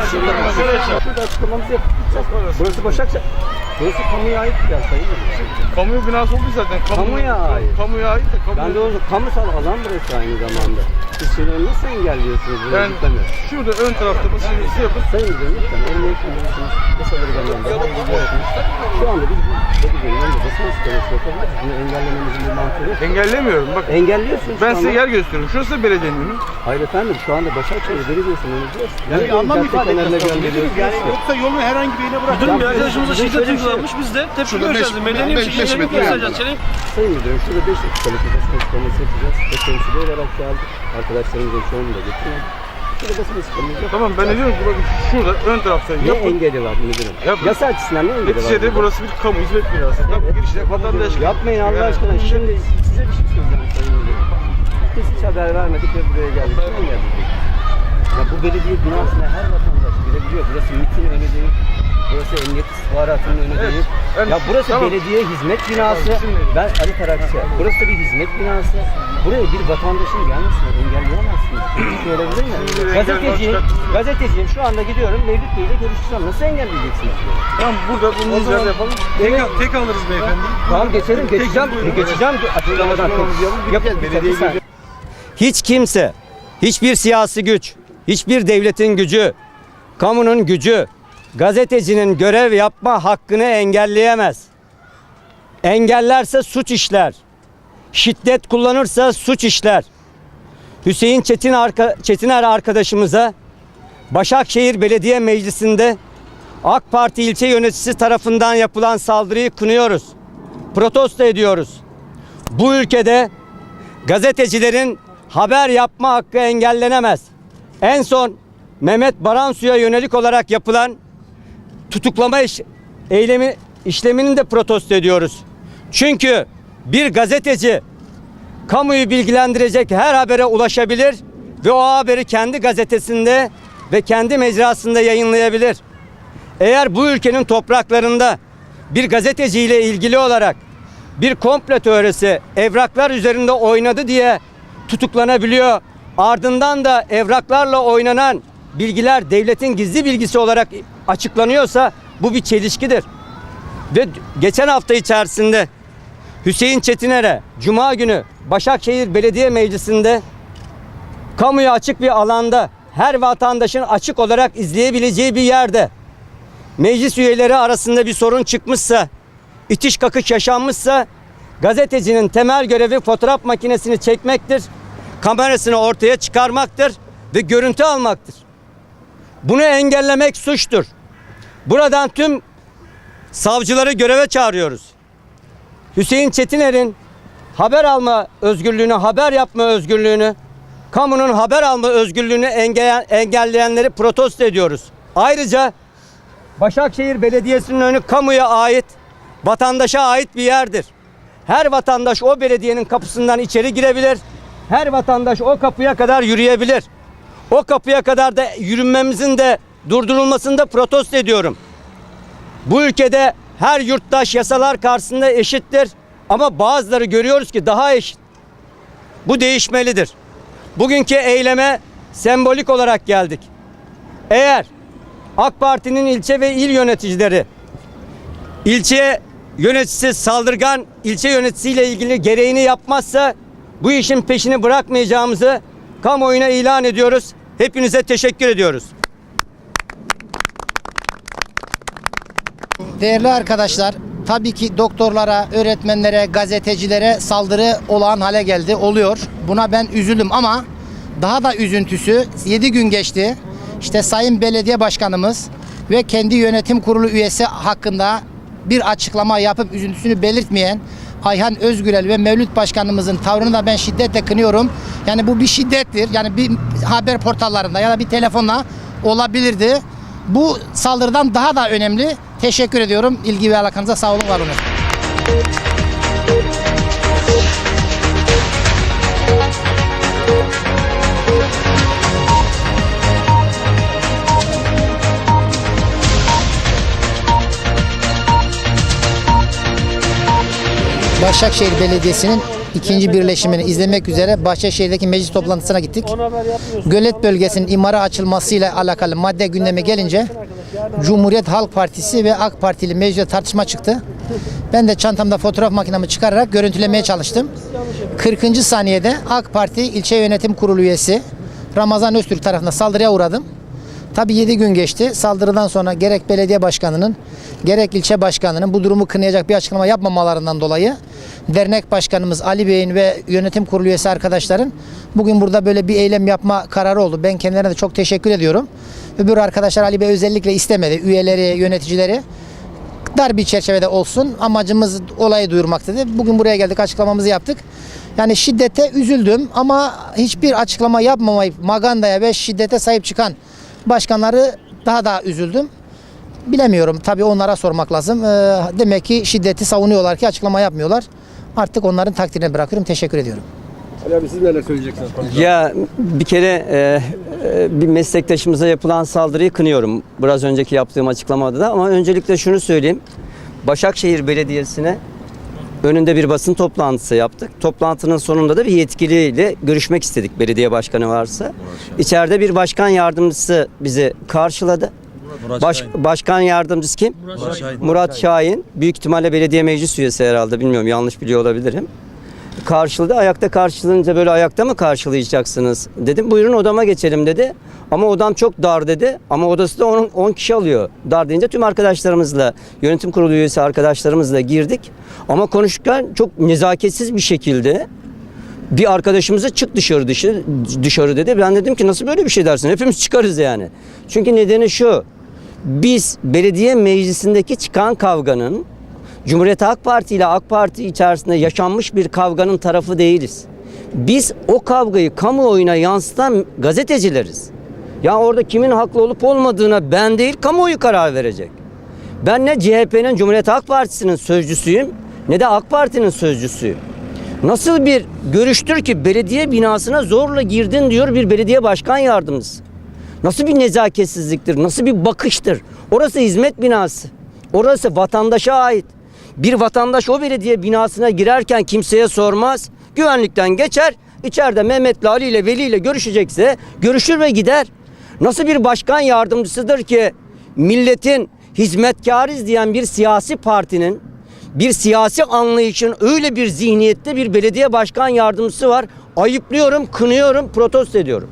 Belediye burada ya. Şurada açıklamamızı yapacağız. Burası Başakşehir. Burası kamuya ait bir yer sayın müdürüm. Kamu binası oldu zaten. Kamu, Kamuya ait. Kamuya ait de kamu. Ben de o kamusal alan burası aynı zamanda. Siz şimdi nasıl engelliyorsunuz Ben yönetimi? şurada ön tarafta basın şey yapın. Sayın müdürüm lütfen yasaları benden daha iyi biliyorsunuz. Şu anda biz bu belediyenin önünde basın açıklaması yapabiliriz. Bunu engellememizin bir mantığı yok. Engellemiyorum bak. Engelliyorsunuz Ben size yer gösteriyorum. Şurası da belediyenin önü. Hayır efendim şu anda Başakşehir Belediyesi'nin önündeyiz. Yani Niye anlam ifade gönderiyorsunuz Yani yoksa yolun herhangi birine bırak. Müdürüm bir arkadaşımıza şiddet şöyle uygulanmış. Biz de tepki Şurada göstereceğiz. beş- Medeni bir beş- şekilde beş tepki metre göstereceğiz. Çelik Sayın Müdürüm şurada 5 dakikalık bir basın açıklaması yapacağız. Ve temsili olarak geldik. Arkadaşlarımızın çoğunu da getirdik. Şurada basın açıklaması yapacağız. Tamam ben de diyorum ki bakın şurada ön tarafta Ne yapın. engeli var müdürüm? Yapın. Yasa açısından ne engeli var? Neticede burası bir kamu hizmet binası. Tabii girişte vatandaş. Yapmayın Allah aşkına. Şimdi size bir şey söyleyeceğim Sayın Müdürüm. Biz hiç haber vermedik ve buraya geldik. Kim engelleyecek? Ya bu belediye binasına her vatandaş girebiliyor. Burası MİT'in önü değil. Burası Emniyet İstihbaratı'nın önü Evet. değil. Yani- ya burası Tamam. belediye hizmet binası. Tamam, Ben Ali Tarakçı. Burası bir hizmet binası. Buraya bir vatandaşın gelmesini engelleyemezsiniz. Bir şey olabilir mi? Şimdi Gazeteciyim. Gazeteciyim. Şu anda gidiyorum. Mevlüt Bey'le görüşeceğim. Nasıl engelleyeceksiniz? Tamam burada bunu izler yapalım. Evet. Tek alırız beyefendi. Tamam geçelim. Geçeceğim. Geçeceğim. Açıklamadan. Yapın. Hiç kimse, hiçbir siyasi güç, hiçbir devletin gücü, kamunun gücü, gazetecinin görev yapma hakkını engelleyemez. Engellerse suç işler. Şiddet kullanırsa suç işler. Hüseyin Çetin arka, Çetiner arkadaşımıza Başakşehir Belediye Meclisi'nde AK Parti ilçe yöneticisi tarafından yapılan saldırıyı kınıyoruz. Protesto ediyoruz. Bu ülkede gazetecilerin haber yapma hakkı engellenemez. En son Mehmet Baransu'ya yönelik olarak yapılan tutuklama iş, eylemi işlemini de protesto ediyoruz. Çünkü bir gazeteci kamuyu bilgilendirecek her habere ulaşabilir ve o haberi kendi gazetesinde ve kendi mecrasında yayınlayabilir. Eğer bu ülkenin topraklarında bir gazeteciyle ilgili olarak bir komplo teorisi evraklar üzerinde oynadı diye tutuklanabiliyor. Ardından da evraklarla oynanan bilgiler devletin gizli bilgisi olarak açıklanıyorsa bu bir çelişkidir. Ve geçen hafta içerisinde Hüseyin Çetiner'e Cuma günü Başakşehir Belediye Meclisi'nde kamuya açık bir alanda her vatandaşın açık olarak izleyebileceği bir yerde meclis üyeleri arasında bir sorun çıkmışsa, itiş kakış yaşanmışsa gazetecinin temel görevi fotoğraf makinesini çekmektir, kamerasını ortaya çıkarmaktır ve görüntü almaktır. Bunu engellemek suçtur. Buradan tüm savcıları göreve çağırıyoruz. Hüseyin Çetiner'in haber alma özgürlüğünü, haber yapma özgürlüğünü, kamunun haber alma özgürlüğünü engelleyen, engelleyenleri protesto ediyoruz. Ayrıca Başakşehir Belediyesi'nin önü kamuya ait, vatandaşa ait bir yerdir. Her vatandaş o belediyenin kapısından içeri girebilir. Her vatandaş o kapıya kadar yürüyebilir. O kapıya kadar da yürünmemizin de durdurulmasını da protesto ediyorum. Bu ülkede her yurttaş yasalar karşısında eşittir ama bazıları görüyoruz ki daha eşit. Bu değişmelidir. Bugünkü eyleme sembolik olarak geldik. Eğer AK Parti'nin ilçe ve il yöneticileri ilçe yöneticisi saldırgan ilçe yöneticisiyle ilgili gereğini yapmazsa bu işin peşini bırakmayacağımızı kamuoyuna ilan ediyoruz. Hepinize teşekkür ediyoruz. Değerli arkadaşlar, tabii ki doktorlara, öğretmenlere, gazetecilere saldırı olağan hale geldi, oluyor. Buna ben üzüldüm ama daha da üzüntüsü 7 gün geçti. İşte Sayın Belediye Başkanımız ve kendi yönetim kurulu üyesi hakkında bir açıklama yapıp üzüntüsünü belirtmeyen Ayhan Özgürel ve Mevlüt Başkanımızın tavrını da ben şiddetle kınıyorum. Yani bu bir şiddettir. Yani bir haber portallarında ya da bir telefonla olabilirdi. Bu saldırıdan daha da önemli. Teşekkür ediyorum. İlgi ve alakanıza sağ olun, var olun. Başakşehir Belediyesi'nin ikinci birleşimini izlemek üzere Bahçeşehir'deki meclis toplantısına gittik. Gölet bölgesinin imara açılmasıyla alakalı madde gündeme gelince Cumhuriyet Halk Partisi ve AK Partili mecliste tartışma çıktı. Ben de çantamda fotoğraf makinemi çıkararak görüntülemeye çalıştım. 40. saniyede AK Parti ilçe yönetim kurulu üyesi Ramazan Öztürk tarafından saldırıya uğradım. Tabii 7 gün geçti. Saldırıdan sonra gerek belediye başkanının gerek ilçe başkanının bu durumu kınayacak bir açıklama yapmamalarından dolayı dernek başkanımız Ali Bey'in ve yönetim kurulu üyesi arkadaşların bugün burada böyle bir eylem yapma kararı oldu. Ben kendilerine de çok teşekkür ediyorum. Öbür arkadaşlar Ali Bey özellikle istemedi. Üyeleri, yöneticileri dar bir çerçevede olsun. Amacımız olayı duyurmak dedi. Bugün buraya geldik açıklamamızı yaptık. Yani şiddete üzüldüm ama hiçbir açıklama yapmamayıp magandaya ve şiddete sahip çıkan başkanları daha da üzüldüm. Bilemiyorum. Tabii onlara sormak lazım. Ee, demek ki şiddeti savunuyorlar ki açıklama yapmıyorlar. Artık onların takdirine bırakıyorum. Teşekkür ediyorum. Ali abi siz neler söyleyeceksiniz? Ya bir kere e, e, bir meslektaşımıza yapılan saldırıyı kınıyorum. Biraz önceki yaptığım açıklamada da ama öncelikle şunu söyleyeyim. Başakşehir Belediyesi'ne önünde bir basın toplantısı yaptık. Toplantının sonunda da bir yetkiliyle görüşmek istedik belediye başkanı varsa. İçeride bir başkan yardımcısı bizi karşıladı. Baş, başkan yardımcısı kim? Murat Şahin. Büyük ihtimalle belediye meclis üyesi herhalde bilmiyorum yanlış biliyor olabilirim. Karşıladı. Ayakta karşılanınca böyle ayakta mı karşılayacaksınız dedim. Buyurun odama geçelim dedi. Ama odam çok dar dedi. Ama odası da 10, 10 kişi alıyor. Dar deyince tüm arkadaşlarımızla, yönetim kurulu üyesi arkadaşlarımızla girdik. Ama konuşurken çok nezaketsiz bir şekilde bir arkadaşımıza çık dışarı dışı, dışarı dedi. Ben dedim ki nasıl böyle bir şey dersin? Hepimiz çıkarız yani. Çünkü nedeni şu. Biz belediye meclisindeki çıkan kavganın Cumhuriyet Halk Parti ile AK Parti içerisinde yaşanmış bir kavganın tarafı değiliz. Biz o kavgayı kamuoyuna yansıtan gazetecileriz. Ya orada kimin haklı olup olmadığına ben değil kamuoyu karar verecek. Ben ne CHP'nin Cumhuriyet Halk Partisi'nin sözcüsüyüm ne de AK Parti'nin sözcüsüyüm. Nasıl bir görüştür ki belediye binasına zorla girdin diyor bir belediye başkan yardımcısı. Nasıl bir nezaketsizliktir, nasıl bir bakıştır. Orası hizmet binası. Orası vatandaşa ait. Bir vatandaş o belediye binasına girerken kimseye sormaz. Güvenlikten geçer. İçeride Mehmet'le Ali ile Veli görüşecekse görüşür ve gider. Nasıl bir başkan yardımcısıdır ki milletin hizmetkarız diyen bir siyasi partinin bir siyasi anlayışın öyle bir zihniyette bir belediye başkan yardımcısı var. Ayıplıyorum, kınıyorum, protesto ediyorum.